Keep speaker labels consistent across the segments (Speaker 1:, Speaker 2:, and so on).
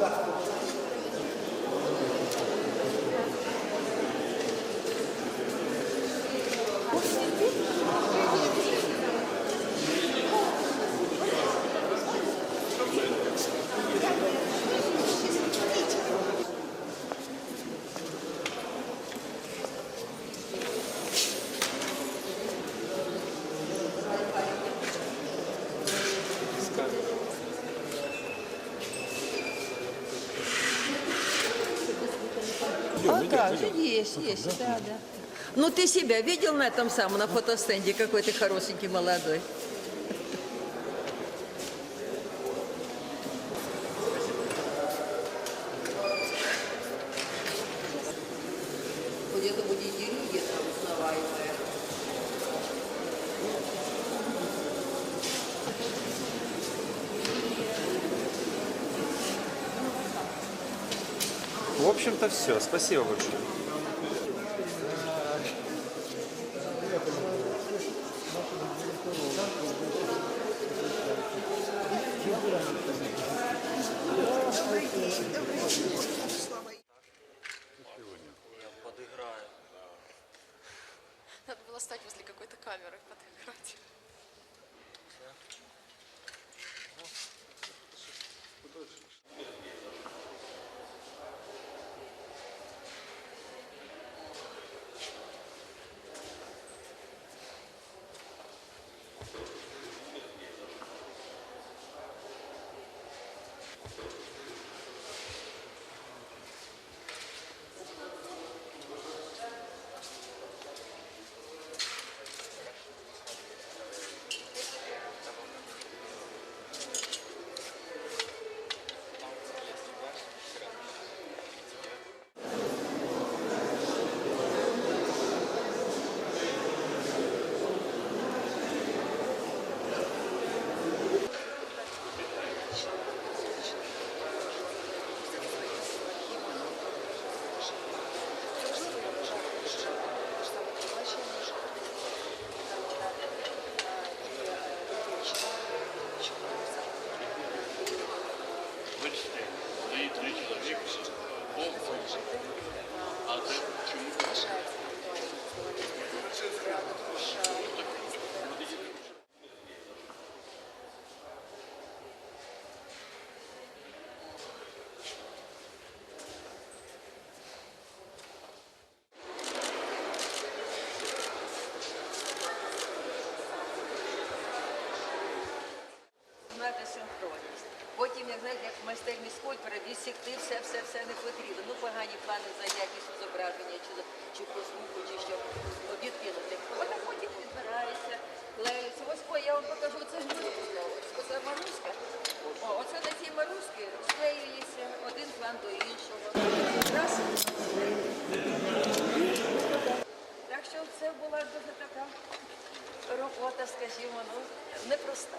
Speaker 1: da. А как же, есть, есть, да, да. Ну ты себя видел на этом самом, на фотостенде, какой ты хорошенький, молодой?
Speaker 2: В общем-то все. Спасибо большое.
Speaker 1: Потім, як майстерні скульптора, відсікти все, все, все не потрібно. Ну, погані плани за якість зображення, чи, чи по звуку, чи що ну, відкинути. Вона потім відбирається, клеїться. Ось ой, я вам покажу, це ж маруська. Оце маруська. О, оце на цій маруськи склеюється один план до іншого. Раз. Так що це була дуже така робота, скажімо, ну, непроста.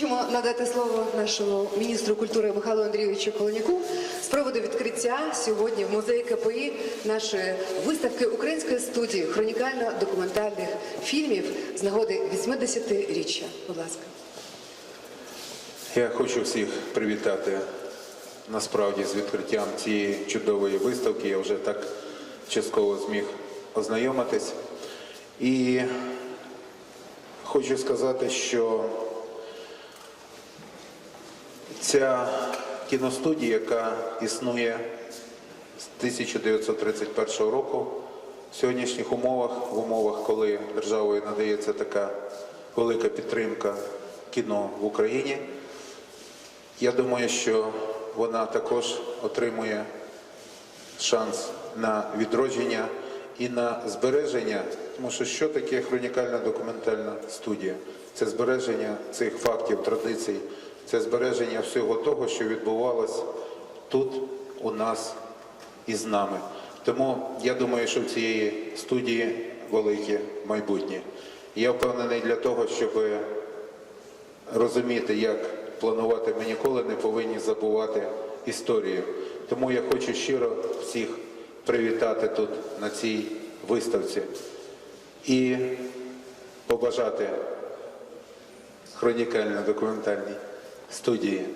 Speaker 3: хочемо надати слово нашому міністру культури Михайлу Андрійовичу Колоняку з приводу відкриття сьогодні в музеї КПІ нашої виставки української студії хронікально-документальних фільмів з нагоди 80-річчя. Будь ласка.
Speaker 4: Я хочу всіх привітати насправді з відкриттям цієї чудової виставки. Я вже так частково зміг ознайомитись. І хочу сказати, що ця кіностудія, яка існує з 1931 року, в сьогоднішніх умовах, в умовах, коли державою надається така велика підтримка кіно в Україні, я думаю, що вона також отримує шанс на відродження і на збереження, тому що що таке хронікальна документальна студія? Це збереження цих фактів, традицій, це збереження всього того, що відбувалось тут у нас і з нами. Тому я думаю, що в цієї студії велике майбутнє. Я впевнений для того, щоб розуміти, як планувати, ми ніколи не повинні забувати історію. Тому я хочу щиро всіх привітати тут на цій виставці і побажати хронікально-документальній студії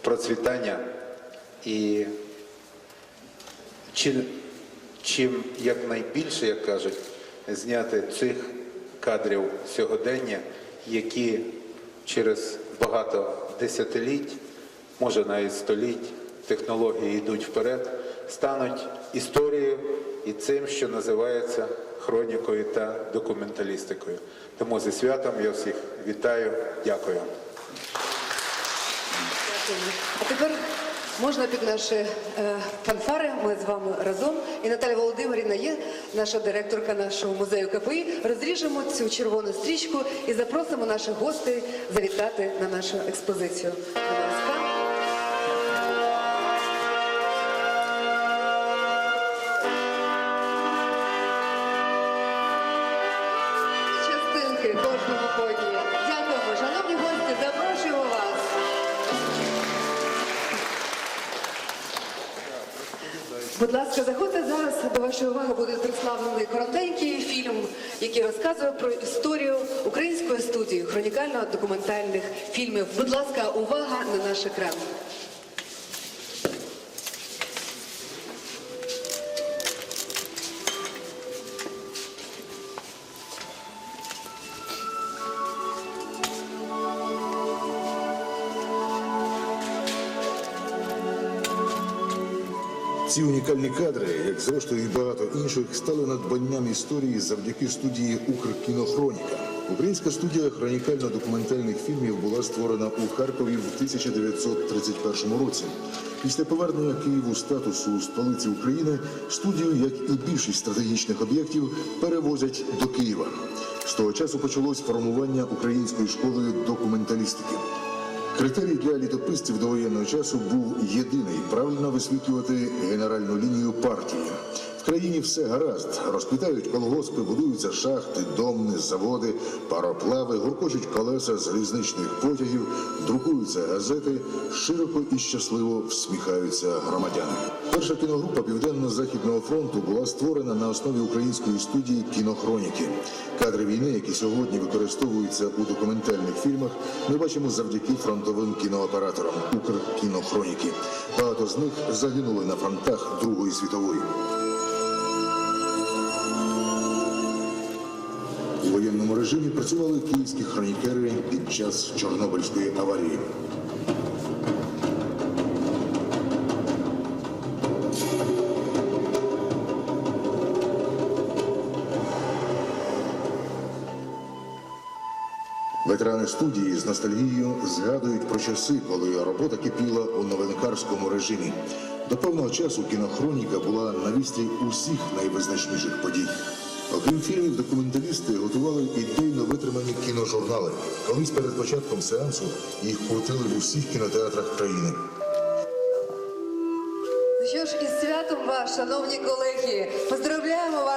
Speaker 4: процвітання і чим, чим якнайбільше, як кажуть, зняти цих кадрів сьогодення, які через багато десятиліть, може навіть століть, технології йдуть вперед, стануть історією і цим, що називається хронікою та документалістикою. Тому зі святом я всіх вітаю, дякую.
Speaker 3: А тепер можна під наші е, фанфари. Ми з вами разом. І Наталя Володимирівна є наша директорка нашого музею КПІ. Розріжемо цю червону стрічку і запросимо наших гостей завітати на нашу експозицію. Частинки кожному ході. Дякуємо, шановні гості, запрошуємо вас. Будь ласка, заходьте зараз до вашої уваги буде представлений коротенький фільм, який розказує про історію української студії хронікально-документальних фільмів. Будь ласка, увага на наш екран.
Speaker 5: Ці унікальні кадри, як зрештою і багато інших, стали надбанням історії завдяки студії Укркінохроніка. Українська студія хронікально-документальних фільмів була створена у Харкові в 1931 році. Після повернення Києву статусу столиці України студію, як і більшість стратегічних об'єктів, перевозять до Києва. З того часу почалось формування української школи документалістики. Критерій для літописців до воєнного часу був єдиний правильно висвітлювати генеральну лінію партії. Країні все гаразд. Розквітають колгоспи, будуються шахти, домни, заводи, пароплави, гуркочуть колеса залізничних потягів, друкуються газети, широко і щасливо всміхаються громадяни. Перша кіногрупа Південно-Західного фронту була створена на основі української студії кінохроніки. Кадри війни, які сьогодні використовуються у документальних фільмах, ми бачимо завдяки фронтовим кінооператорам Укркінохроніки. Багато з них загинули на фронтах Другої світової. Воєнному режимі працювали київські хронікери під час Чорнобильської аварії. Ветерани студії з ностальгією згадують про часи, коли робота кипіла у новинкарському режимі. До певного часу кінохроніка була на вістрі усіх найвизначніших подій. Окрім фільмів, документалісти готували ідейно витримані кіножурнали. Колись перед початком сеансу їх крутили в усіх кінотеатрах країни.
Speaker 3: Ну що ж, із святом вас, шановні колеги, поздравляємо вас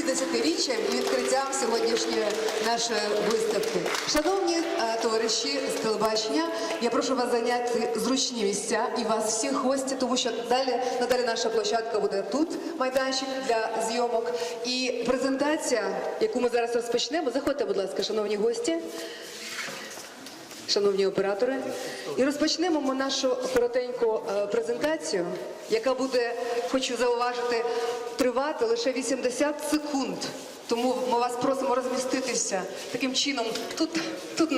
Speaker 3: із 80-річчям і відкриттям сьогоднішньої нашої виставки. Шановні е, товариші з телебачення, я прошу вас зайняти зручні місця і вас всіх гості, тому що далі надалі наша площадка буде тут, майданчик для зйомок. І презентація, яку ми зараз розпочнемо, заходьте, будь ласка, шановні гості. Шановні оператори, і розпочнемо ми нашу коротеньку е, презентацію, яка буде, хочу зауважити, тривати лише 80 секунд. Тому ми вас просимо розміститися таким чином. Тут, тут,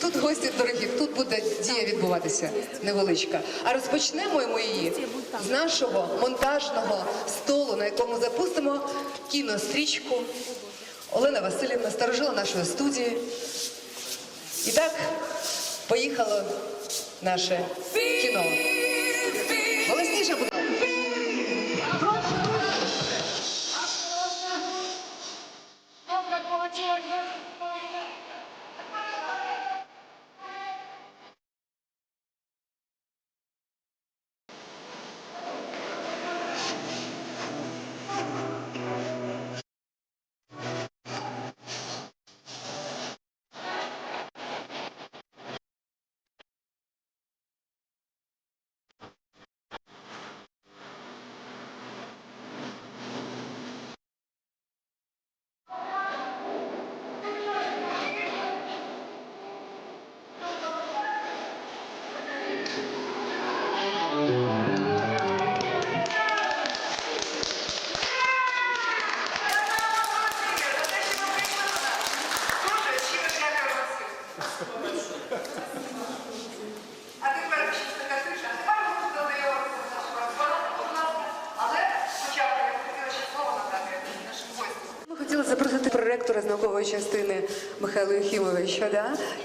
Speaker 3: тут гості дорогі, тут буде дія відбуватися невеличка. А розпочнемо ми її з нашого монтажного столу, на якому запустимо кінострічку. Олена Васильівна, старожила нашої студії. І так, поїхало наше кіно.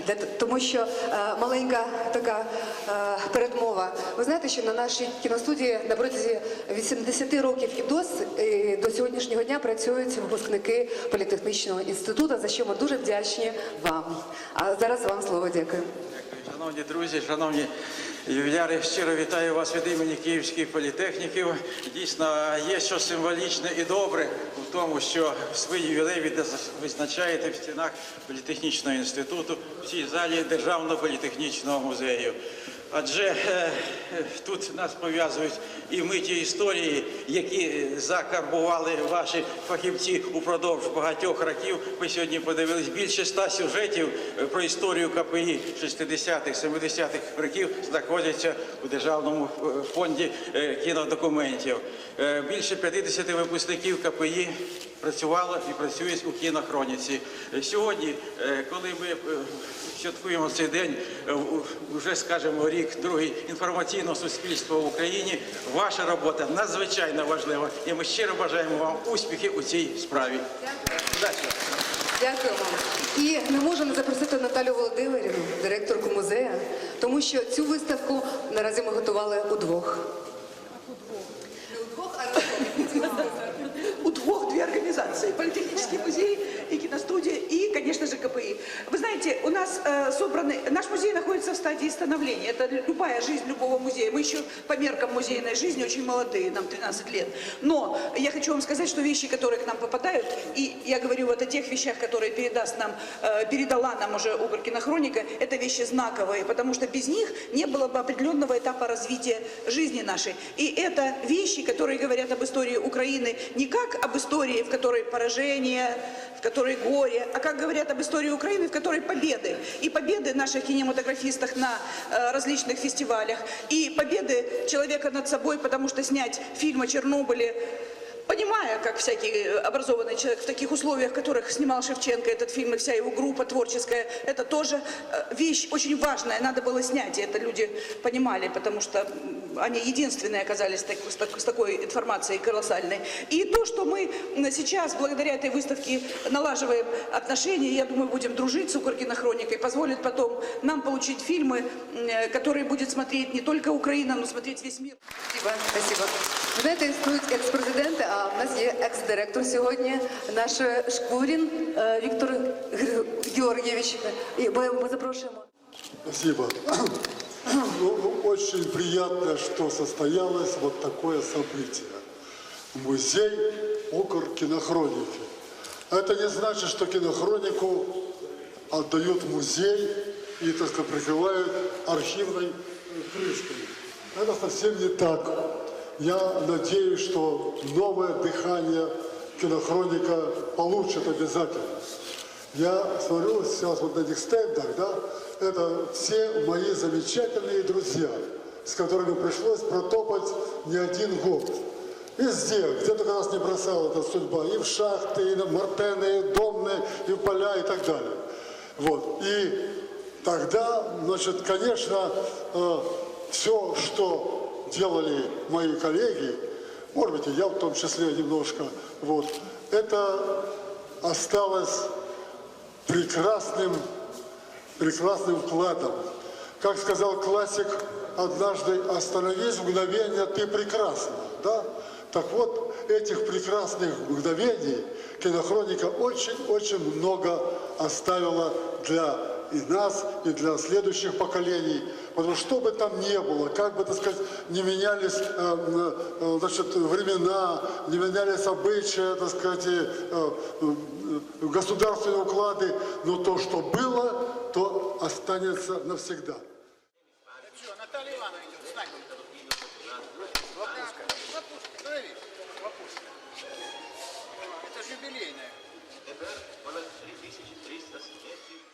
Speaker 3: Для, тому що е, маленька така е, передмова. Ви знаєте, що на нашій кіностудії на протязі 80 років і дос, і до сьогоднішнього дня працюють випускники політехнічного інституту, за що ми дуже вдячні вам. А зараз вам слово дякую.
Speaker 6: Шановні друзі, шановні ювіляри, щиро вітаю вас від імені Київських політехніків. Дійсно, є що символічне і добре у тому, що свій ювілей ви визначаєте в стінах політехнічного інституту в цій залі Державного політехнічного музею. Адже е, е, тут нас пов'язують і миті історії, які е, закарбували ваші фахівці упродовж багатьох років. Ви сьогодні подивились більше ста сюжетів про історію КПІ 60-х, 70-х років знаходяться у Державному фонді кінодокументів. Більше 50 випускників КПІ працювало і працюють у кінохроніці. Е, Сьогодні, е, коли ми е, святкуємо цей день, вже скажімо рік, другий інформаційного суспільства в Україні. Ваша робота надзвичайно важлива, і ми щиро бажаємо вам успіхів у цій справі.
Speaker 3: Дякую вам. І не можу не запросити Наталю Володимирівну, директорку музею, тому що цю виставку наразі ми готували удвох.
Speaker 7: у двух две организации – Политехнический музей и киностудия, и, конечно же, КПИ. Вы знаете, у нас э, собраны... Наш музей находится в стадии становления. Это любая жизнь любого музея. Мы еще по меркам музейной жизни очень молодые, нам 13 лет. Но я хочу вам сказать, что вещи, которые к нам попадают, и я говорю вот о тех вещах, которые передаст нам, э, передала нам уже Укркинохроника, это вещи знаковые, потому что без них не было бы определенного этапа развития жизни нашей. И это вещи, которые говорят об истории Украины не как об истории, в которой поражение, в которой горе, а как говорят об истории Украины, в которой победы. И победы наших кинематографистов на э, различных фестивалях, и победы человека над собой, потому что снять фильм о Чернобыле Понимая, как всякий э, образованный человек в таких условиях, в которых снимал Шевченко этот фильм и вся его группа творческая, это тоже э, вещь очень важная, надо было снять, и это люди понимали, потому что они единственные оказались так- с, так- с такой информацией колоссальной. И то, что мы м, сейчас, благодаря этой выставке, налаживаем отношения, я думаю, будем дружить с Укркинохроникой, позволит потом нам получить фильмы, м, э, которые будет смотреть не только Украина, но смотреть весь мир.
Speaker 3: Спасибо, спасибо. Ви знаєте, існують екс-президенти, а в нас є екс-директор сьогодні, наш Шкурін е, Віктор Геор- Георгійович. І ми, ми запрошуємо.
Speaker 8: Спасибо. Ну, ну, очень приятно, что состоялось вот такое событие. Музей Укр кинохроники. Это не значит, что кинохронику отдают музей и, сказать, прикрывают архивной крышкой. Это совсем не так. Я надеюсь, что новое дыхание кинохроника получит обязательно. Я смотрю сейчас вот на этих стендах, да, это все мои замечательные друзья, с которыми пришлось протопать не один год. Везде, где только нас не бросала эта судьба, и в шахты, и на мартены, и домны, и в поля, и так далее. Вот. И тогда, значит, конечно, все, что делали мои коллеги, может быть, и я в том числе немножко, вот, это осталось прекрасным, прекрасным вкладом. Как сказал классик, однажды остановись, мгновение, ты прекрасна. Да? Так вот, этих прекрасных мгновений кинохроника очень-очень много оставила для и нас, и для следующих поколений. Потому что бы там ни было, как бы, так сказать, не менялись эм, э, э, значит, времена, не менялись обычаи, так сказать, э, государственные уклады, но то, что было, то останется навсегда.
Speaker 9: Наталья Ивановна юбилейная. Это 3300 лет.